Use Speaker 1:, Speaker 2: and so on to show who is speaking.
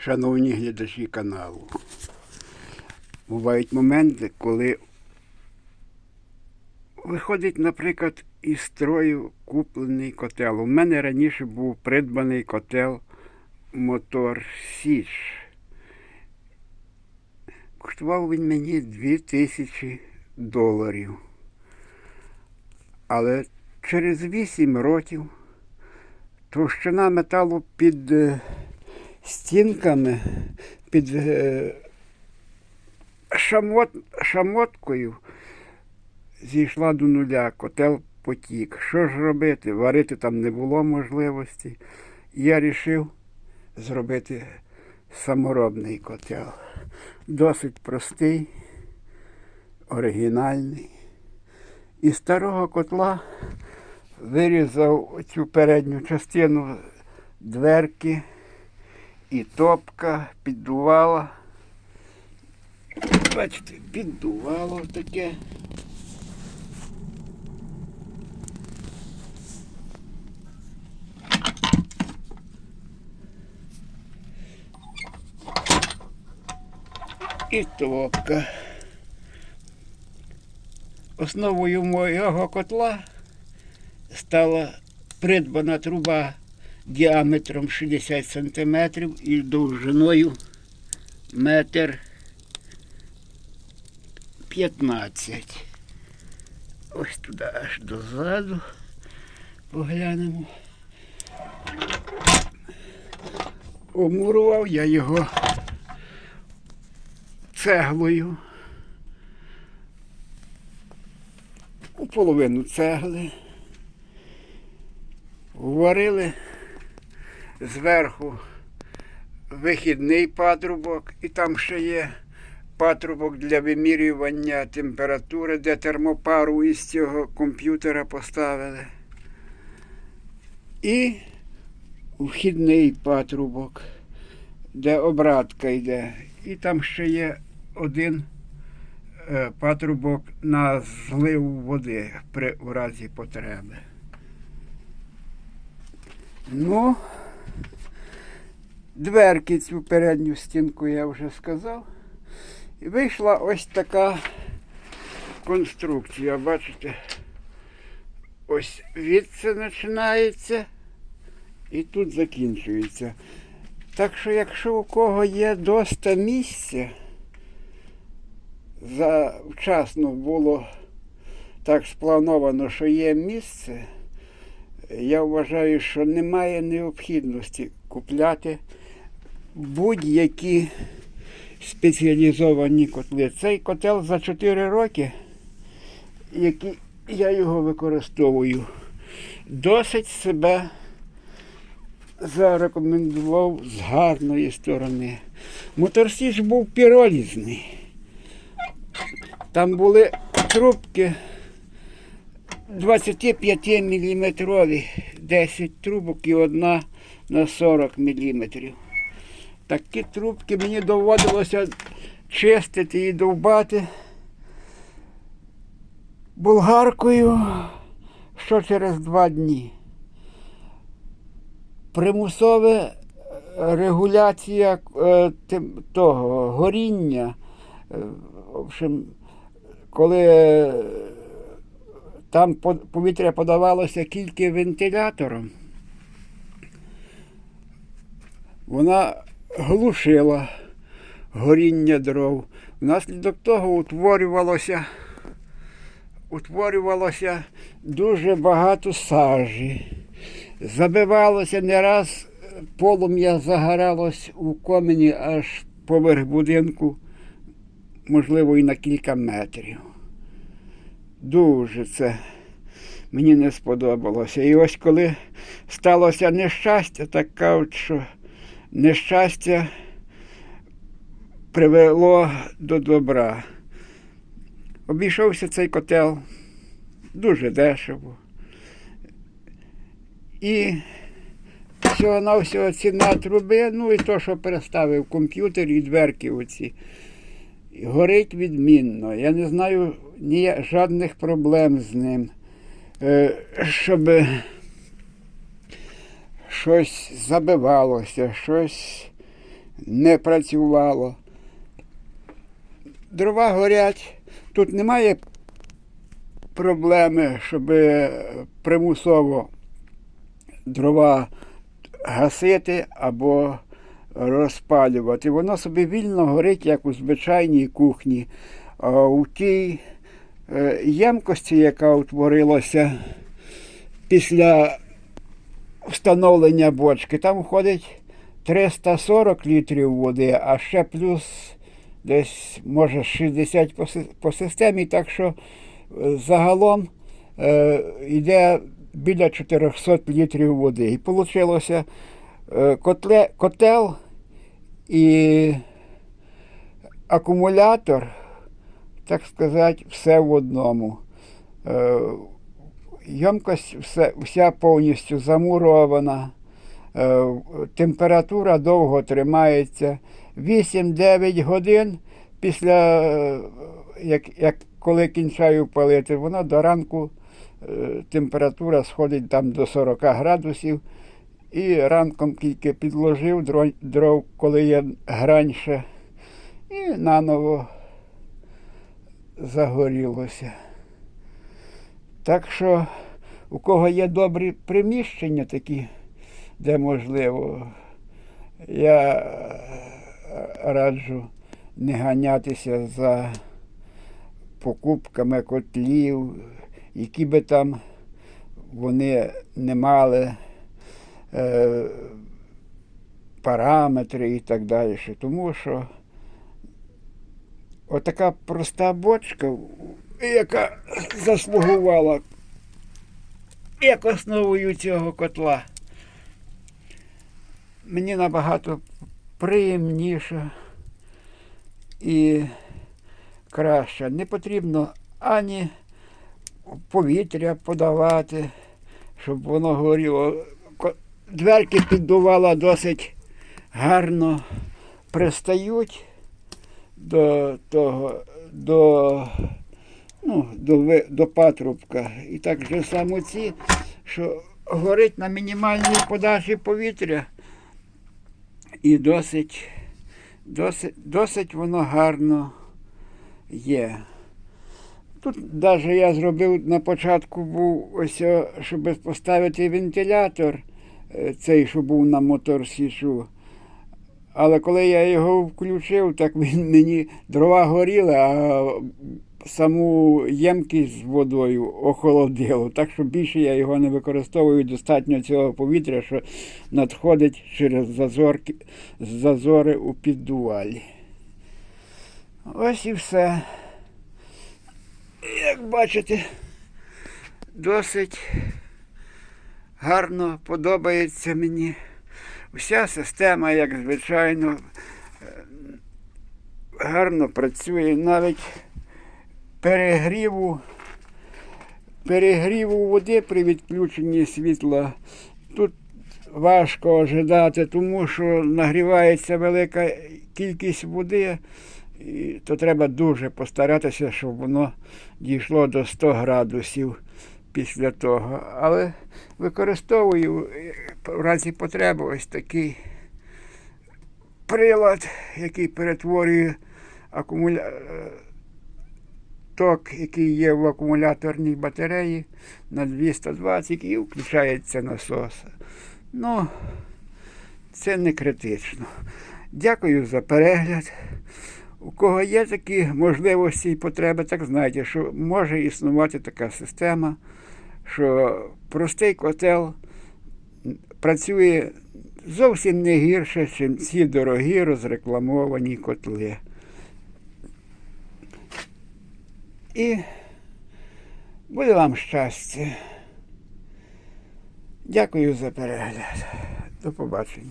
Speaker 1: шановні глядачі каналу. Бувають моменти, коли виходить, наприклад, із строю куплений котел. У мене раніше був придбаний котел Мотор Січ. Коштував він мені 2000 доларів. Але через 8 років товщина металу під е, стінками, під е, шамот, шамоткою зійшла до нуля, котел потік. Що ж робити? Варити там не було можливості. Я вирішив зробити саморобний котел. Досить простий, оригінальний. Із старого котла вирізав цю передню частину дверки і топка, піддувала. Бачите, піддувало таке. І топка. Основою моєго котла стала придбана труба діаметром 60 см і довжиною метр 15. Ось туди аж дозаду поглянемо. Омурував я його цеглою. У половину цегли. Варили зверху вихідний патрубок, і там ще є патрубок для вимірювання температури, де термопару із цього комп'ютера поставили. І вхідний патрубок, де обратка йде. І там ще є один е, патрубок на злив води при у разі потреби. Ну, дверки цю передню стінку я вже сказав. І вийшла ось така конструкція. Бачите? Ось відси починається і тут закінчується. Так що, якщо у кого є доста місця, завчасно було так сплановано, що є місце, я вважаю, що немає необхідності купляти будь-які спеціалізовані котли. Цей котел за 4 роки, який я його використовую, досить себе зарекомендував з гарної сторони. Моторсіж був піролізний. Там були трубки 25 мм, 10 трубок і одна на 40 мм. Такі трубки мені доводилося чистити і довбати болгаркою що через два дні. Примусове регуляція е, того горіння. Е, В общем, коли е, там повітря подавалося тільки вентилятором, вона глушила горіння дров. Внаслідок того утворювалося, утворювалося дуже багато сажі. Забивалося не раз, полум'я загоралось у комені аж поверх будинку, можливо, і на кілька метрів. Дуже це мені не сподобалося. І ось коли сталося нещастя, так кажуть, що нещастя привело до добра. Обійшовся цей котел дуже дешево. І всього на всього ціна труби, ну і то, що переставив комп'ютер і дверки оці. Горить відмінно. Я не знаю ні жодних проблем з ним. Е, щоб щось забивалося, щось не працювало. Дрова горять. Тут немає проблеми, щоб примусово дрова гасити або розпалювати. Воно собі вільно горить, як у звичайній кухні. А у тій е, ємкості, яка утворилася після встановлення бочки, там входить 340 літрів води, а ще плюс десь може 60 по, системі, так що е, загалом е, йде біля 400 літрів води. І вийшло е, котле, котел і акумулятор, так сказати, все в одному. Е, Ємкость все, вся повністю замурована. Е, Температура довго тримається. 8-9 годин після, е, як, як коли кінчаю палити, воно до ранку е, температура сходить там до 40 градусів. І ранком тільки підложив дров, коли є граньше, і наново загорілося. Так що, у кого є добрі приміщення такі, де можливо, я е, раджу не ганятися за покупками котлів, які би там вони не мали е, параметри і так далі. Тому що отака проста бочка, яка заслугувала як основою цього котла, мені набагато приємніше і краще. Не потрібно ані повітря подавати, щоб воно горіло. Дверки піддувала досить гарно пристають до того, до, ну, до, до патрубка. І так же само ці, що горить на мінімальній подачі повітря. І досить, досить, досить воно гарно є. Тут навіть я зробив на початку був ось, щоб поставити вентилятор, е, цей, що був на мотор сішу. Але коли я його включив, так він мені дрова горіли, а саму ємкість з водою охолодило. Так що більше я його не використовую достатньо цього повітря, що надходить через зазорки, зазори у піддувалі. Ось і все. Як бачите, досить гарно подобається мені. Вся система, як звичайно, е, гарно працює. Навіть перегріву, перегріву води при відключенні світла тут важко ожидати, тому що нагрівається велика кількість води. І то треба дуже постаратися, щоб воно дійшло до 100 градусів після того. Але використовую е, в разі потреби ось такий прилад, який перетворює акумуля... е, ток, який є в акумуляторній батареї на 220 і включається насос. Ну, це не критично. Дякую за перегляд. У кого є такі можливості і потреби, так знайте, що може існувати така система, що простий котел працює зовсім не гірше, ніж ці дорогі розрекламовані котли. І буде вам щастя. Дякую за перегляд. До побачення.